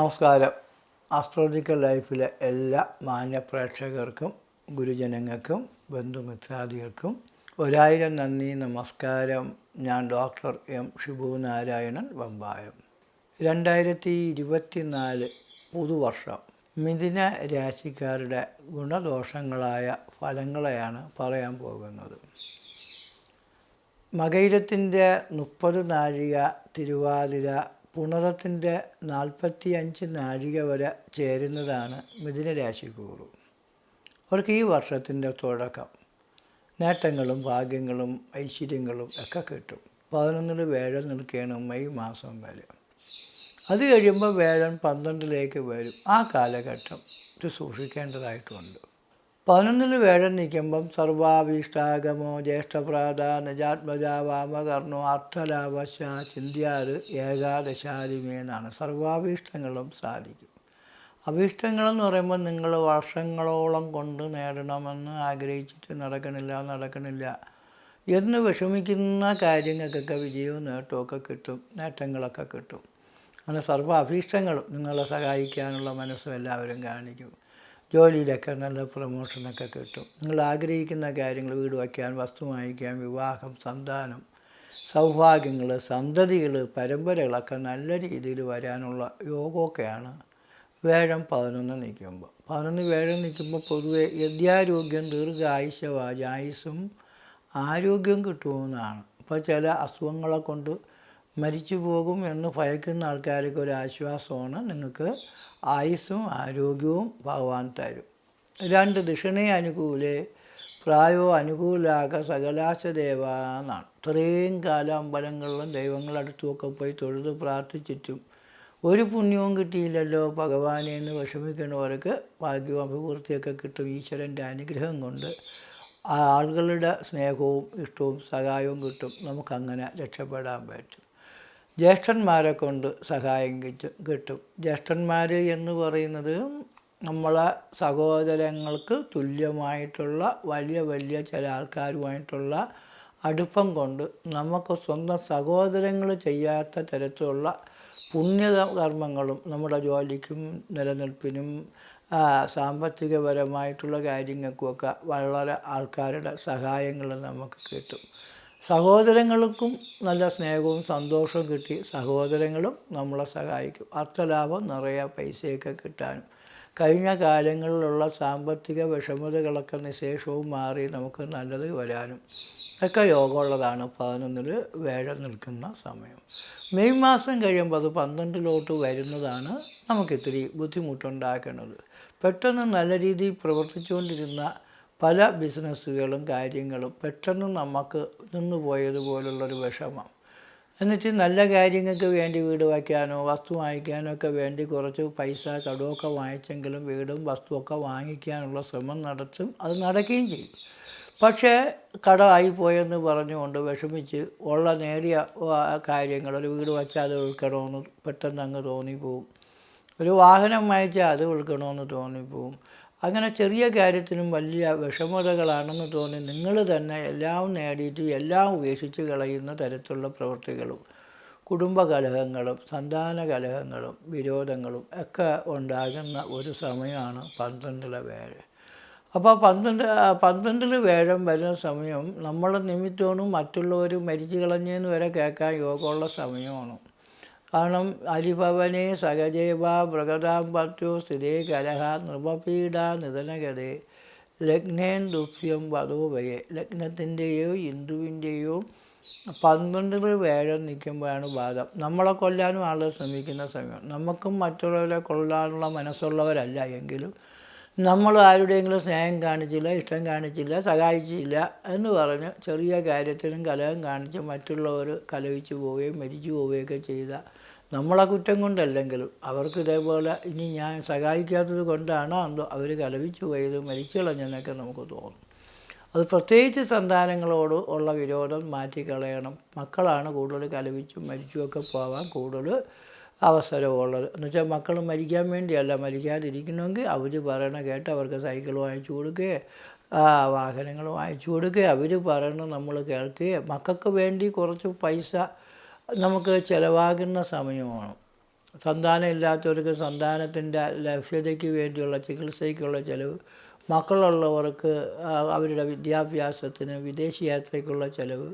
നമസ്കാരം. ആസ്ട്രോളജിക്കൽ ലൈഫിലെ എല്ലാ മാന്യപ്രേക്ഷകർക്കും ഗുരുജനങ്ങൾക്കും ബന്ധുമിത്രാദികൾക്കും ഒരായിരം നന്ദി നമസ്കാരം. ഞാൻ ഡോക്ടർ എം ഷിബു നാരായണൻ വമ്പായം. രണ്ടായിരത്തി ഇരുപത്തിനാല് പുതുവർഷം. മിഥുന രാശിക്കാരുടെ ഗുണദോഷങ്ങളായ ഫലങ്ങളെയാണ് പറയാൻ പോകുന്നത്. മകയിരത്തിന്റെ മുപ്പത് നാഴിക തിരുവാതിര പുണറത്തിന്റെ നാൽപ്പത്തി അഞ്ച് നാഴിക വരെ ചേരുന്നതാണ് മിഥുനരാശി കൂറു അവർക്ക് ഈ വർഷത്തിന്റെ തുടക്കം നേട്ടങ്ങളും ഭാഗ്യങ്ങളും ഐശ്വര്യങ്ങളും ഒക്കെ കിട്ടും. പതിനൊന്നിൽ വേഴം നിൽക്കുകയാണ് മെയ് മാസം വരെ. അത് കഴിയുമ്പോൾ വേഴൻ പന്ത്രണ്ടിലേക്ക് വരും. ആ കാലഘട്ടം ഇത് സൂക്ഷിക്കേണ്ടതായിട്ടുണ്ട്. പതിനൊന്നിൽ വേഴം നിൽക്കുമ്പം സർവാഭീഷ്ടാഗമോ ജ്യേഷ്ഠപ്രാത നിജാത്മജാവാമകർണോ അർത്ഥലാഭശ അർത്ഥലാവശ ഏകാദശാലിമേ എന്നാണ് സർവാഭീഷ്ടങ്ങളും സാധിക്കും. അഭീഷ്ടങ്ങളെന്ന് പറയുമ്പോൾ നിങ്ങൾ വർഷങ്ങളോളം കൊണ്ട് നേടണമെന്ന് ആഗ്രഹിച്ചിട്ട് നടക്കണില്ല നടക്കണില്ല. എന്ന് വിഷമിക്കുന്ന കാര്യങ്ങൾക്കൊക്കെ വിജയവും നേട്ടമൊക്കെ കിട്ടും നേട്ടങ്ങളൊക്കെ കിട്ടും. അങ്ങനെ സർവ അഭീഷ്ടങ്ങളും നിങ്ങളെ സഹായിക്കാനുള്ള മനസ്സും എല്ലാവരും കാണിക്കും. ജോലിയിലൊക്കെ നല്ല പ്രൊമോഷനൊക്കെ കിട്ടും. നിങ്ങൾ ആഗ്രഹിക്കുന്ന കാര്യങ്ങൾ വീട് വയ്ക്കാൻ വസ്തു വാങ്ങിക്കാൻ വിവാഹം സന്താനം സൗഭാഗ്യങ്ങൾ സന്തതികൾ പരമ്പരകളൊക്കെ നല്ല രീതിയിൽ വരാനുള്ള യോഗമൊക്കെയാണ് വേഴം പതിനൊന്ന് നിൽക്കുമ്പോൾ പതിനൊന്ന് വേഴം നിൽക്കുമ്പോൾ പൊതുവെ യദ്യാരോഗ്യം ദീർഘായുഷ ആയുസ്സും ആരോഗ്യം കിട്ടുമെന്നാണ്. അപ്പോൾ ചില അസുഖങ്ങളെ കൊണ്ട് മരിച്ചു പോകും എന്ന് ഭയക്കുന്ന ആൾക്കാർക്ക് ഒരു ആശ്വാസമാണ് നിങ്ങൾക്ക് ആയുസ്സും ആരോഗ്യവും ഭഗവാൻ തരും. രണ്ട് ദക്ഷിണേ അനുകൂലേ പ്രായോ അനുകൂലാക സകലാശദേവ എന്നാണ് ഇത്രയും കാലം അമ്പലങ്ങളിലും ദൈവങ്ങളടുത്തുമൊക്കെ പോയി തൊഴുത് പ്രാർത്ഥിച്ചിട്ടും ഒരു പുണ്യവും കിട്ടിയില്ലല്ലോ ഭഗവാനെ എന്ന് വിഷമിക്കുന്നവർക്ക് ഭാഗ്യവും അഭിവൃദ്ധിയൊക്കെ കിട്ടും ഈശ്വരന്റെ അനുഗ്രഹം കൊണ്ട്. ആളുകളുടെ സ്നേഹവും ഇഷ്ടവും സഹായവും കിട്ടും. നമുക്കങ്ങനെ രക്ഷപ്പെടാൻ പറ്റും. ജ്യേഷ്ഠന്മാരെ കൊണ്ട് സഹായം കിട്ടും. ജ്യേഷ്ഠന്മാർ എന്ന് പറയുന്നത് നമ്മളെ സഹോദരങ്ങൾക്ക് തുല്യമായിട്ടുള്ള വലിയ വലിയ ചില ആൾക്കാരുമായിട്ടുള്ള അടുപ്പം കൊണ്ട് നമുക്ക് സ്വന്തം സഹോദരങ്ങൾ ചെയ്യാത്ത തരത്തിലുള്ള പുണ്യകർമ്മങ്ങളും നമ്മുടെ ജോലിക്കും നിലനിൽപ്പിനും സാമ്പത്തികപരമായിട്ടുള്ള കാര്യങ്ങൾക്കുമൊക്കെ വളരെ ആൾക്കാരുടെ സഹായങ്ങൾ നമുക്ക് കിട്ടും. സഹോദരങ്ങൾക്കും നല്ല സ്നേഹവും സന്തോഷവും കിട്ടി. സഹോദരങ്ങളും നമ്മളെ സഹായിക്കും. അർത്ഥലാഭം നിറയെ പൈസയൊക്കെ കിട്ടാനും കഴിഞ്ഞ കാലങ്ങളിലുള്ള സാമ്പത്തിക വിഷമതകളൊക്കെ നിശേഷവും മാറി നമുക്ക് നല്ലത് വരാനും. ഒക്കെ യോഗമുള്ളതാണ്. പതിനൊന്നിൽ വേഴം നിൽക്കുന്ന സമയം. മെയ് മാസം കഴിയുമ്പോൾ അത് പന്ത്രണ്ടിലോട്ട് വരുന്നതാണ് നമുക്കിത്തിരി ബുദ്ധിമുട്ടുണ്ടാക്കുന്നത്. പെട്ടെന്ന് നല്ല രീതിയിൽ പ്രവർത്തിച്ചുകൊണ്ടിരുന്ന പല ബിസിനസ്സുകളും കാര്യങ്ങളും പെട്ടെന്ന് നമുക്ക് നിന്ന് പോയതുപോലുള്ളൊരു വിഷമം. എന്നിട്ട് നല്ല കാര്യങ്ങൾക്ക് വേണ്ടി വീട് വയ്ക്കാനോ വസ്തു വാങ്ങിക്കാനോ ഒക്കെ വേണ്ടി കുറച്ച് പൈസ കടമൊക്കെ വാങ്ങിച്ചെങ്കിലും വീടും വസ്തുവൊക്കെ വാങ്ങിക്കാനുള്ള ശ്രമം നടത്തും അത് നടക്കുകയും ചെയ്യും. പക്ഷേ കട കടമായിപ്പോയെന്ന് പറഞ്ഞുകൊണ്ട് വിഷമിച്ച് ഉള്ള നേടിയ കാര്യങ്ങൾ ഒരു വീട് വച്ചാൽ അത് ഉൾക്കണമെന്ന് പെട്ടെന്ന് അങ്ങ് തോന്നിപ്പോവും. ഒരു വാഹനം വാങ്ങിച്ചാൽ അത് ഉൾക്കണമെന്ന് തോന്നിപ്പോവും. അങ്ങനെ ചെറിയ കാര്യത്തിനും വലിയ വിഷമതകളാണെന്ന് തോന്നി നിങ്ങൾ തന്നെ എല്ലാം നേടിയിട്ട് എല്ലാം ഉപേക്ഷിച്ച് കളയുന്ന തരത്തിലുള്ള പ്രവൃത്തികളും കുടുംബകലഹങ്ങളും സന്താന കലഹങ്ങളും വിരോധങ്ങളും ഒക്കെ ഉണ്ടാകുന്ന ഒരു സമയമാണ് പന്ത്രണ്ടിലെ വേഴ അപ്പോൾ പന്ത്രണ്ട് പന്ത്രണ്ടിൽ വേഴം വരുന്ന സമയം നമ്മളെ നിമിത്തമാണ് മറ്റുള്ളവർ മരിച്ചു കളഞ്ഞെന്ന് വരെ കേൾക്കാൻ യോഗമുള്ള സമയമാണ്. കാരണം അരിഭവനെ സഹജേവ പറ്റു സ്ഥിരേ കലഹ നൃപപീഡ നിധനകരെ ലഗ്നേൻ ദുഭ്യം വധുവയെ ലഗ്നത്തിന്റെയോ ഹിന്ദുവിന്റെയോ പന്ത്രണ്ടിൽ വേഴം നിൽക്കുമ്പോഴാണ് ബാധം നമ്മളെ കൊല്ലാനും ആളുകൾ ശ്രമിക്കുന്ന സമയം. നമുക്കും മറ്റുള്ളവരെ കൊള്ളാനുള്ള മനസ്സുള്ളവരല്ല എങ്കിലും നമ്മൾ ആരുടെയെങ്കിലും സ്നേഹം കാണിച്ചില്ല ഇഷ്ടം കാണിച്ചില്ല സഹായിച്ചില്ല എന്ന് പറഞ്ഞ് ചെറിയ കാര്യത്തിനും കലഹം കാണിച്ച് മറ്റുള്ളവർ കലഹിച്ചു പോവുകയും മരിച്ചു പോവുകയൊക്കെ ചെയ്ത നമ്മളെ കുറ്റം കൊണ്ടല്ലെങ്കിലും അവർക്ക് ഇതേപോലെ ഇനി ഞാൻ സഹായിക്കാത്തത് കൊണ്ടാണോ എന്തോ അവർ കലവിച്ചു പോയത് മരിച്ചു കളഞ്ഞെന്നൊക്കെ നമുക്ക് തോന്നും. അത് പ്രത്യേകിച്ച് സന്താനങ്ങളോട് ഉള്ള വിരോധം മാറ്റിക്കളയണം. മക്കളാണ് കൂടുതൽ കലവിച്ചും മരിച്ചുമൊക്കെ പോകാൻ കൂടുതൽ അവസരമുള്ളത്. എന്നുവെച്ചാൽ മക്കൾ മരിക്കാൻ വേണ്ടിയല്ല മരിക്കാതിരിക്കണമെങ്കിൽ അവർ പറയണ കേട്ട് അവർക്ക് സൈക്കിൾ വാങ്ങിച്ചു കൊടുക്കുകയോ വാഹനങ്ങൾ വാങ്ങിച്ചു കൊടുക്കുക അവർ പറയണ നമ്മൾ കേൾക്കുകയും മക്കൾക്ക് വേണ്ടി കുറച്ച് പൈസ നമുക്ക് ചിലവാകുന്ന സമയമാണ്. സന്താനം ഇല്ലാത്തവർക്ക് സന്താനത്തിന്റെ ലഭ്യതയ്ക്ക് വേണ്ടിയുള്ള ചികിത്സയ്ക്കുള്ള ചിലവ് മക്കളുള്ളവർക്ക് അവരുടെ വിദ്യാഭ്യാസത്തിന് വിദേശ യാത്രയ്ക്കുള്ള ചിലവ്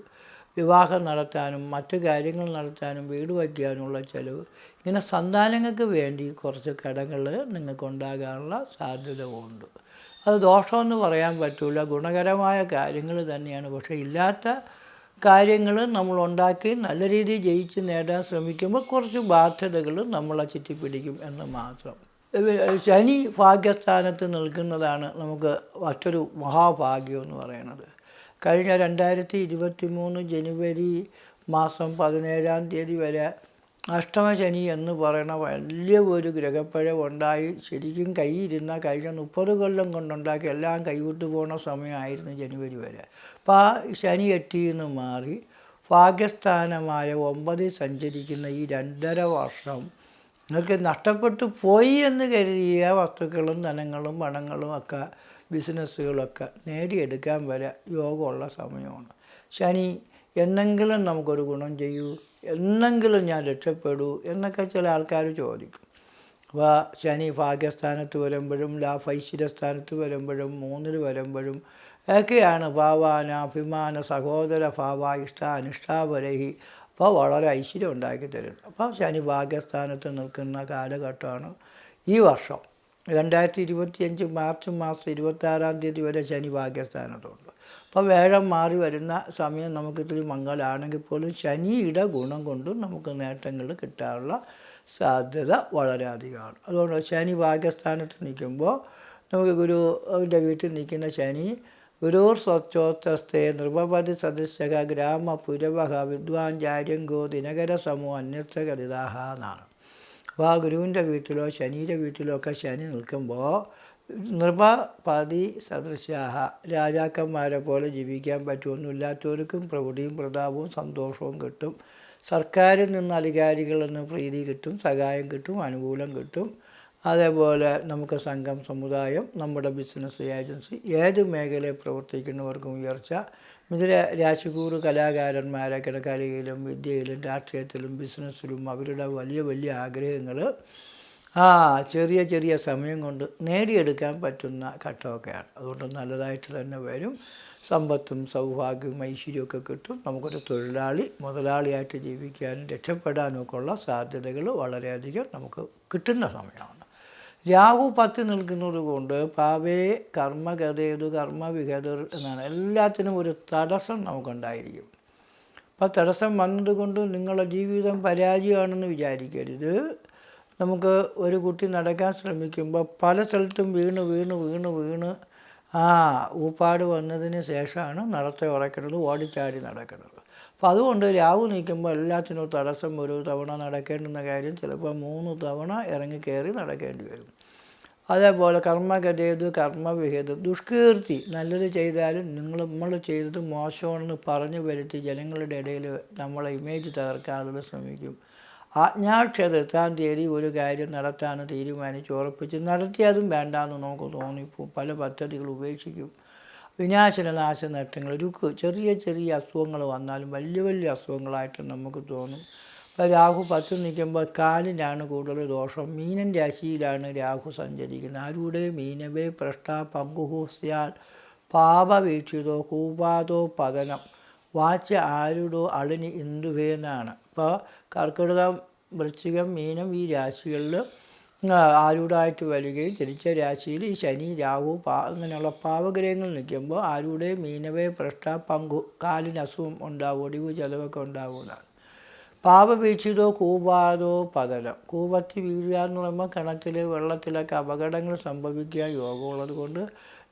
വിവാഹം നടത്താനും മറ്റു കാര്യങ്ങൾ നടത്താനും വീട് വയ്ക്കാനുള്ള ചിലവ് ഇങ്ങനെ സന്താനങ്ങൾക്ക് വേണ്ടി കുറച്ച് കടങ്ങൾ നിങ്ങൾക്കുണ്ടാകാനുള്ള സാധ്യത ഉണ്ട്. അത് ദോഷമെന്ന് പറയാൻ പറ്റില്ല ഗുണകരമായ കാര്യങ്ങൾ തന്നെയാണ്. പക്ഷേ ഇല്ലാത്ത കാര്യങ്ങൾ നമ്മൾ ഉണ്ടാക്കി നല്ല രീതിയിൽ ജയിച്ച് നേടാൻ ശ്രമിക്കുമ്പോൾ കുറച്ച് ബാധ്യതകൾ നമ്മളെ ചുറ്റിപ്പിടിക്കും എന്ന് മാത്രം. ശനി ഭാഗ്യസ്ഥാനത്ത് നിൽക്കുന്നതാണ് നമുക്ക് മറ്റൊരു മഹാഭാഗ്യം എന്ന് പറയുന്നത്. കഴിഞ്ഞ രണ്ടായിരത്തി ഇരുപത്തി മൂന്ന് ജനുവരി മാസം പതിനേഴാം തീയതി വരെ അഷ്ടമശനി എന്ന് പറയുന്ന വലിയ ഒരു ഗ്രഹപ്പഴ ഉണ്ടായി ശരിക്കും കൈയിരുന്ന കഴിഞ്ഞ മുപ്പത് കൊല്ലം കൊണ്ടുണ്ടാക്കി എല്ലാം കൈവിട്ടു പോണ സമയമായിരുന്നു ജനുവരി വരെ. അപ്പോൾ ആ ശനി എട്ടിയിൽ നിന്ന് മാറി ഭാഗ്യസ്ഥാനമായ ഒമ്പതിൽ സഞ്ചരിക്കുന്ന ഈ രണ്ടര വർഷം നിങ്ങൾക്ക് നഷ്ടപ്പെട്ടു പോയി എന്ന് കരുതിയ വസ്തുക്കളും ധനങ്ങളും പണങ്ങളും ഒക്കെ ബിസിനസ്സുകളൊക്കെ നേടിയെടുക്കാൻ വരെ യോഗമുള്ള സമയമാണ്. ശനി എന്നെങ്കിലും നമുക്കൊരു ഗുണം ചെയ്യൂ എന്നെങ്കിലും ഞാൻ രക്ഷപ്പെടൂ എന്നൊക്കെ ചില ആൾക്കാർ ചോദിക്കും. അപ്പോൾ ശനി ഭാഗ്യസ്ഥാനത്ത് വരുമ്പോഴും ലാഭൈശ്വര്യസ്ഥാനത്ത് വരുമ്പോഴും മൂന്നിൽ വരുമ്പോഴും ഒക്കെയാണ് ഭാവാന അഭിമാന സഹോദര ഭാവ ഇഷ്ട അനിഷ്ടാപരഹി അപ്പോൾ വളരെ ഐശ്വര്യം ഉണ്ടാക്കി തരുന്നു. അപ്പോൾ ശനി ഭാഗ്യസ്ഥാനത്ത് നിൽക്കുന്ന കാലഘട്ടമാണ് ഈ വർഷം. രണ്ടായിരത്തി ഇരുപത്തിയഞ്ച് മാർച്ച് മാസം ഇരുപത്താറാം തീയതി വരെ ശനി ഭാഗ്യസ്ഥാനത്തുണ്ട്. അപ്പോൾ വേഴം മാറി വരുന്ന സമയം നമുക്ക് ഇത്തിരി മംഗലാണെങ്കിൽ പോലും ശനിയുടെ ഗുണം കൊണ്ടും നമുക്ക് നേട്ടങ്ങൾ കിട്ടാനുള്ള സാധ്യത വളരെ അധികമാണ്. അതുകൊണ്ട് ശനി ഭാഗ്യസ്ഥാനത്ത് നിൽക്കുമ്പോൾ നമുക്ക് ഗുരുവിന്റെ വീട്ടിൽ നിൽക്കുന്ന ശനി ഗുരുർ സ്വച്ഛോത്തസ്ഥേ നൃപതി സദസ്യക ഗ്രാമ പുരവഹ വിദ്വാഞ്ചാര്യങ്കോ ദിനകര സമൂഹ അന്യത്ര എന്നാണ്. അപ്പോൾ ആ ഗുരുവിന്റെ വീട്ടിലോ ശനിയുടെ വീട്ടിലോ ഒക്കെ ശനി നിൽക്കുമ്പോൾ നൃപപതി സദൃശ്യാഹ. രാജാക്കന്മാരെ പോലെ ജീവിക്കാൻ പറ്റുമെന്നില്ലാത്തവർക്കും പ്രൗഢിയും പ്രതാപവും സന്തോഷവും കിട്ടും. സർക്കാരിൽ നിന്ന് അധികാരികളിൽ നിന്ന് പ്രീതി കിട്ടും സഹായം കിട്ടും അനുകൂലം കിട്ടും. അതേപോലെ നമുക്ക് സംഘം സമുദായം നമ്മുടെ ബിസിനസ് ഏജൻസി ഏത് മേഖലയിൽ പ്രവർത്തിക്കുന്നവർക്കും ഉയർച്ച. ഇതിൽ രാശികൂറ് കലാകാരന്മാരൊക്കെ കലയിലും വിദ്യയിലും രാഷ്ട്രീയത്തിലും ബിസിനസ്സിലും അവരുടെ വലിയ വലിയ ആഗ്രഹങ്ങൾ. ആ ചെറിയ ചെറിയ സമയം കൊണ്ട് നേടിയെടുക്കാൻ പറ്റുന്ന ഘട്ടമൊക്കെയാണ്. അതുകൊണ്ട് നല്ലതായിട്ട് തന്നെ വരും. സമ്പത്തും സൗഭാഗ്യവും ഐശ്വര്യമൊക്കെ കിട്ടും. നമുക്കൊരു തൊഴിലാളി മുതലാളിയായിട്ട് ജീവിക്കാനും രക്ഷപ്പെടാനും ഒക്കെ ഉള്ള സാധ്യതകൾ വളരെയധികം നമുക്ക് കിട്ടുന്ന സമയമാണ്. രാഹു പത്തി നിൽക്കുന്നത് കൊണ്ട് പാവേ കർമ്മഗതേതു കർമ്മവിഗതർ എന്നാണ് എല്ലാത്തിനും ഒരു തടസ്സം നമുക്കുണ്ടായിരിക്കും. അപ്പോൾ തടസ്സം വന്നതുകൊണ്ട് നിങ്ങളുടെ ജീവിതം പരാജയമാണെന്ന് വിചാരിക്കരുത്. നമുക്ക് ഒരു കുട്ടി നടക്കാൻ ശ്രമിക്കുമ്പോൾ പല സ്ഥലത്തും വീണ് വീണ് വീണ് വീണ്. ആ ഊപ്പാട് വന്നതിന് ശേഷമാണ് നടത്തെ ഉറക്കുന്നത് ഓടിച്ചാടി നടക്കുന്നത്. അപ്പോൾ അതുകൊണ്ട് രാവ് നീക്കുമ്പോൾ എല്ലാത്തിനും തടസ്സം ഒരു തവണ നടക്കേണ്ടുന്ന കാര്യം ചിലപ്പോൾ മൂന്ന് തവണ ഇറങ്ങി കയറി നടക്കേണ്ടി വരും. അതേപോലെ കർമ്മഗതേത് കർമ്മവിഹിത് ദുഷ്കീർത്തി നല്ലത് ചെയ്താലും നിങ്ങൾ നമ്മൾ ചെയ്തത് മോശമാണെന്ന് പറഞ്ഞു വരുത്തി ജനങ്ങളുടെ ഇടയിൽ നമ്മളെ ഇമേജ് തകർക്കാനുള്ള ശ്രമിക്കും. ആജ്ഞാക്ഷേത്ര തേടി ഒരു കാര്യം നടത്താൻ തീരുമാനിച്ച്. ഉറപ്പിച്ച് നടത്തിയതും വേണ്ടാന്ന് നമുക്ക് തോന്നിപ്പോവും പല പദ്ധതികൾ ഉപേക്ഷിക്കും. വിനാശന നാശ നഷ്ടങ്ങൾ രുക്ക് ചെറിയ ചെറിയ അസുഖങ്ങൾ വന്നാലും വലിയ വലിയ അസുഖങ്ങളായിട്ട് നമുക്ക് തോന്നും. ഇപ്പോൾ രാഹു പത്ത് നിൽക്കുമ്പോൾ കാലിലാണ് കൂടുതൽ ദോഷം. മീനൻ രാശിയിലാണ് രാഹു സഞ്ചരിക്കുന്നത്. ആരുടെ? മീനവേ പ്രഷ്ട പങ്കുഹൂസ്യാൽ പാപവീക്ഷിതോ കൂപാതോ പതനം. വാച്ച ആരുടോ അളിനി ഇന്ദുവേനാണ്. ഇപ്പോൾ കർക്കിടകം വൃശ്ചികം മീനം ഈ രാശികളിൽ ആരൂടായിട്ട് വരികയും ജനിച്ച രാശിയിൽ ഈ ശനി രാഹു പാ അങ്ങനെയുള്ള പാവഗ്രഹങ്ങൾ നിൽക്കുമ്പോൾ ആരുടെ മീനവേ പ്രഷ്ട പങ്കു കാലിന് അസുഖം ഉണ്ടാവും ഒടിവ് ചിലവൊക്കെ ഉണ്ടാവുന്നതാണ് പാപവീക്ഷിതോ കൂപാതോ പതനം കൂപത്തി വീഴുക എന്ന് പറയുമ്പോൾ കിണറ്റിൽ വെള്ളത്തിലൊക്കെ അപകടങ്ങൾ സംഭവിക്കുക യോഗമുള്ളത് കൊണ്ട്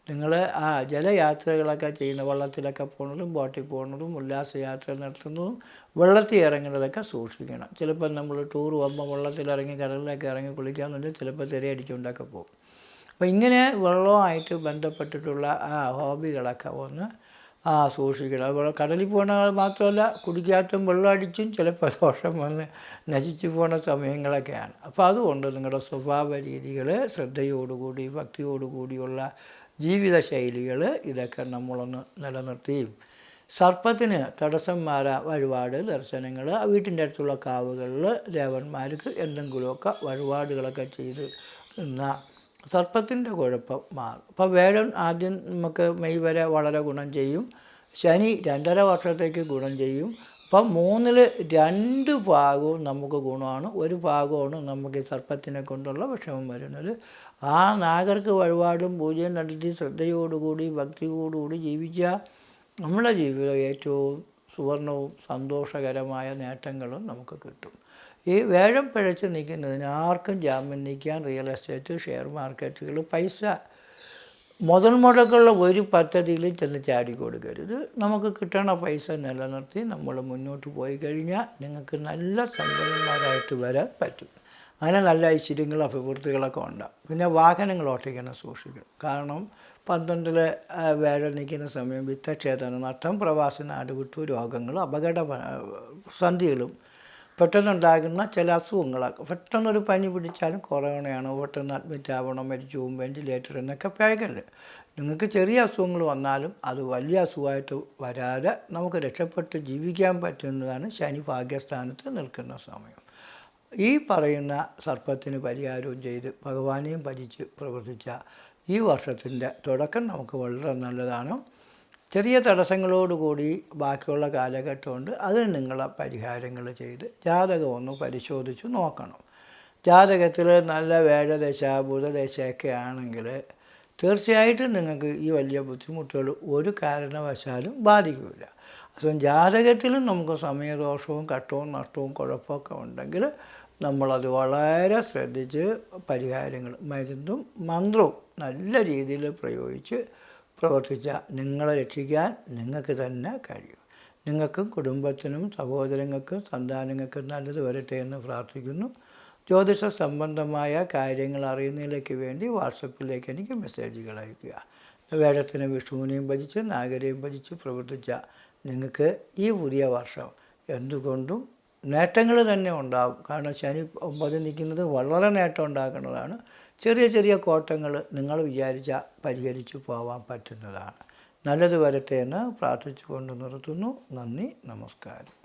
നിങ്ങൾ ആ ജലയാത്രകളൊക്കെ ചെയ്യുന്ന വള്ളത്തിലൊക്കെ പോകുന്നതും ബോട്ടിൽ പോകുന്നതും ഉല്ലാസയാത്ര നടത്തുന്നതും വെള്ളത്തിൽ ഇറങ്ങുന്നതൊക്കെ സൂക്ഷിക്കണം. ചിലപ്പോൾ നമ്മൾ ടൂർ പോകുമ്പോൾ വെള്ളത്തിലിറങ്ങി കടലിലൊക്കെ ഇറങ്ങി കുളിക്കാമെന്നുണ്ടെങ്കിൽ ചിലപ്പോൾ തിരയടിച്ചുകൊണ്ടൊക്കെ പോകും. അപ്പോൾ ഇങ്ങനെ വെള്ളവുമായിട്ട് ബന്ധപ്പെട്ടിട്ടുള്ള ആ ഹോബികളൊക്കെ ഒന്ന് ആ സൂക്ഷിക്കണം. അതുപോലെ കടലിൽ പോകുന്ന മാത്രമല്ല കുടിക്കാത്തും വെള്ളം അടിച്ചും ചിലപ്പോൾ ദോഷം വന്ന് നശിച്ചു പോണ സമയങ്ങളൊക്കെയാണ്. അപ്പോൾ അതുകൊണ്ട് നിങ്ങളുടെ സ്വഭാവ രീതികൾ ശ്രദ്ധയോടുകൂടി ഭക്തിയോടുകൂടിയുള്ള ജീവിതശൈലികൾ ഇതൊക്കെ നമ്മളൊന്ന് നിലനിർത്തിയും. സർപ്പത്തിന് തടസ്സം മാറാൻ വഴിപാട് ദർശനങ്ങൾ വീട്ടിന്റെ അടുത്തുള്ള കാവുകളിൽ ദേവന്മാർക്ക് എന്തെങ്കിലുമൊക്കെ വഴിപാടുകളൊക്കെ ചെയ്ത് നിന്നാൽ സർപ്പത്തിന്റെ കുഴപ്പം മാറും. അപ്പോൾ വേഴൻ ആദ്യം നമുക്ക് മെയ് വരെ വളരെ ഗുണം ചെയ്യും. ശനി രണ്ടര വർഷത്തേക്ക് ഗുണം ചെയ്യും. അപ്പം മൂന്നിൽ രണ്ട് ഭാഗവും നമുക്ക് ഗുണമാണ്. ഒരു ഭാഗമാണ് നമുക്ക് സർപ്പത്തിനെ കൊണ്ടുള്ള വിഷമം വരുന്നത്. ആ നാഗർക്ക് വഴിപാടും പൂജയും നടത്തി ശ്രദ്ധയോടുകൂടി ഭക്തിയോടുകൂടി ജീവിച്ച നമ്മുടെ ജീവിതം ഏറ്റവും സുവർണവും സന്തോഷകരമായ നേട്ടങ്ങളും നമുക്ക് കിട്ടും. ഈ വേഴം പിഴച്ച് നിൽക്കുന്നതിന് ആർക്കും ജാമ്യം നിൽക്കാൻ റിയൽ എസ്റ്റേറ്റ് ഷെയർ മാർക്കറ്റുകൾ പൈസ മുതൽ മുടക്കുള്ള ഒരു പദ്ധതിയിൽ ചെന്ന് ചാടി കൊടുക്കരുത് നമുക്ക് കിട്ടണ പൈസ നിലനിർത്തി നമ്മൾ മുന്നോട്ട് പോയി കഴിഞ്ഞാൽ നിങ്ങൾക്ക് നല്ല സമ്പന്നന്മാരായിട്ട് വരാൻ പറ്റും. അങ്ങനെ നല്ല ഐശ്വര്യങ്ങളും അഭിവൃദ്ധികളൊക്കെ ഉണ്ടാകും പിന്നെ വാഹനങ്ങൾ ഓട്ടിക്കണം സൂക്ഷിക്കണം കാരണം പന്ത്രണ്ടിൽ വേഴ നിൽക്കുന്ന സമയം വിത്തക്ഷേതന നഷ്ടം പ്രവാസി നാടുവിട്ടു രോഗങ്ങളും അപകട സന്ധികളും പെട്ടെന്നുണ്ടാകുന്ന ചില അസുഖങ്ങളൊക്കെ. പെട്ടെന്നൊരു പനി പിടിച്ചാലും കൊറോണയാണ് പെട്ടെന്ന് അഡ്മിറ്റ് ആവണം മരിച്ചു പോകും വെന്റിലേറ്റർ എന്നൊക്കെ പേകൽ നിങ്ങൾക്ക് ചെറിയ അസുഖങ്ങൾ വന്നാലും അത് വലിയ അസുഖമായിട്ട് വരാതെ നമുക്ക് രക്ഷപ്പെട്ട് ജീവിക്കാൻ പറ്റുന്നതാണ് ശനി ഭാഗ്യസ്ഥാനത്ത് നിൽക്കുന്ന സമയം. ഈ പറയുന്ന സർപ്പത്തിന് പരിഹാരവും ചെയ്ത് ഭഗവാനെയും ഭജിച്ച് പ്രവർത്തിച്ച ഈ വർഷത്തിന്റെ തുടക്കം നമുക്ക് വളരെ നല്ലതാണ്. ചെറിയ തടസ്സങ്ങളോടുകൂടി ബാക്കിയുള്ള കാലഘട്ടമുണ്ട്. അതിന് നിങ്ങൾ പരിഹാരങ്ങൾ ചെയ്ത് ജാതകം ഒന്ന് പരിശോധിച്ച് നോക്കണം. ജാതകത്തിൽ നല്ല വേഴദശ ബുധദശയൊക്കെ ആണെങ്കിൽ തീർച്ചയായിട്ടും നിങ്ങൾക്ക് ഈ വലിയ ബുദ്ധിമുട്ടുകൾ ഒരു കാരണവശാലും ബാധിക്കില്ല. അപ്പം ജാതകത്തിലും നമുക്ക് സമയദോഷവും കട്ടവും നഷ്ടവും കുഴപ്പമൊക്കെ ഉണ്ടെങ്കിൽ നമ്മളത് വളരെ ശ്രദ്ധിച്ച് പരിഹാരങ്ങൾ മരുന്നും മന്ത്രവും നല്ല രീതിയിൽ പ്രയോഗിച്ച് പ്രവർത്തിച്ചാൽ നിങ്ങളെ രക്ഷിക്കാൻ നിങ്ങൾക്ക് തന്നെ കഴിയും. നിങ്ങൾക്കും കുടുംബത്തിനും സഹോദരങ്ങൾക്കും സന്താനങ്ങൾക്കും നല്ലത് വരട്ടെ എന്ന് പ്രാർത്ഥിക്കുന്നു. ജ്യോതിഷ സംബന്ധമായ കാര്യങ്ങൾ അറിയുന്നതിലേക്ക് വേണ്ടി വാട്സപ്പിലേക്ക് എനിക്ക് മെസ്സേജുകൾ അയയ്ക്കുക വേഴത്തിന് വിഷ്ണുവിനെയും ഭജിച്ച് നാഗരെയും ഭജിച്ച് പ്രവർത്തിച്ച നിങ്ങൾക്ക് ഈ പുതിയ വർഷം എന്തുകൊണ്ടും നേട്ടങ്ങൾ തന്നെ ഉണ്ടാകും കാരണം ശനി ഒമ്പതിൽ നിൽക്കുന്നത് വളരെ നേട്ടം ഉണ്ടാക്കുന്നതാണ്. ചെറിയ ചെറിയ കോട്ടങ്ങൾ നിങ്ങൾ വിചാരിച്ച പരിഹരിച്ചു പോവാൻ പറ്റുന്നതാണ്. നല്ലത് വരട്ടെ എന്ന് പ്രാർത്ഥിച്ചുകൊണ്ട് നിർത്തുന്നു. നന്ദി നമസ്കാരം.